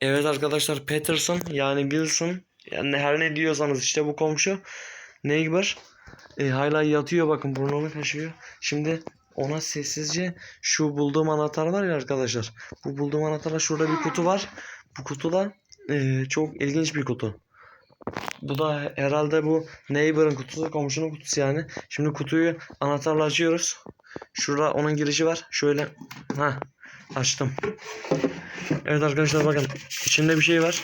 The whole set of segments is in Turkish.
Evet arkadaşlar Peterson yani Wilson yani her ne diyorsanız işte bu komşu Neighbor e, hala yatıyor bakın burnunu kaşıyor. Şimdi ona sessizce şu bulduğum anahtar var ya arkadaşlar. Bu bulduğum anahtarla şurada bir kutu var. Bu kutuda e, çok ilginç bir kutu. Bu da herhalde bu Neighbor'ın kutusu, komşunun kutusu yani. Şimdi kutuyu anahtarla açıyoruz. Şurada onun girişi var. Şöyle ha açtım. Evet arkadaşlar bakın. İçinde bir şey var.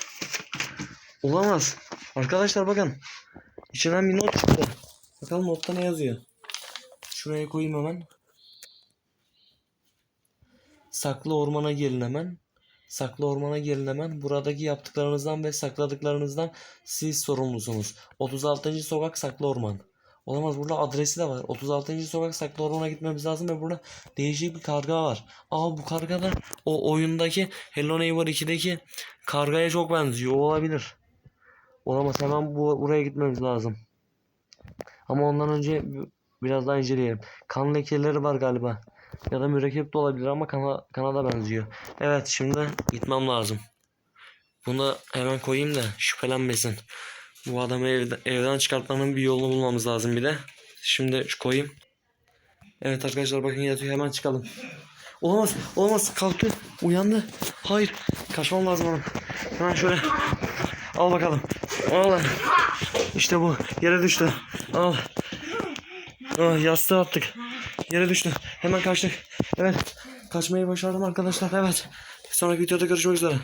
Olamaz. Arkadaşlar bakın. İçinden bir not çıktı. Bakalım notta ne yazıyor. Şuraya koyayım hemen. Saklı ormana gelin hemen. Saklı ormana gelin hemen. Buradaki yaptıklarınızdan ve sakladıklarınızdan siz sorumlusunuz. 36. sokak Saklı Orman. Olamaz burada adresi de var. 36. sokak Saklı Orman'a gitmemiz lazım ve burada değişik bir karga var. Aa bu karga da o oyundaki Hello Neighbor 2'deki kargaya çok benziyor. Olabilir. Olamaz hemen bu buraya gitmemiz lazım. Ama ondan önce bi- biraz daha inceleyelim. Kan lekeleri var galiba. Ya da mürekkep de olabilir ama kana, kana da benziyor. Evet şimdi gitmem lazım. Bunu hemen koyayım da şüphelenmesin. Bu adamı evde, evden çıkartmanın bir yolunu bulmamız lazım bir de. Şimdi şu koyayım. Evet arkadaşlar bakın yatıyor hemen çıkalım. Olamaz olamaz kalktı uyandı. Hayır kaçmam lazım onun. Hemen şöyle al bakalım. Al. İşte bu yere düştü. Al. Ah, yastığı attık. Yere düştü. Hemen kaçtık. Evet. Kaçmayı başardım arkadaşlar. Evet. Sonraki videoda görüşmek üzere.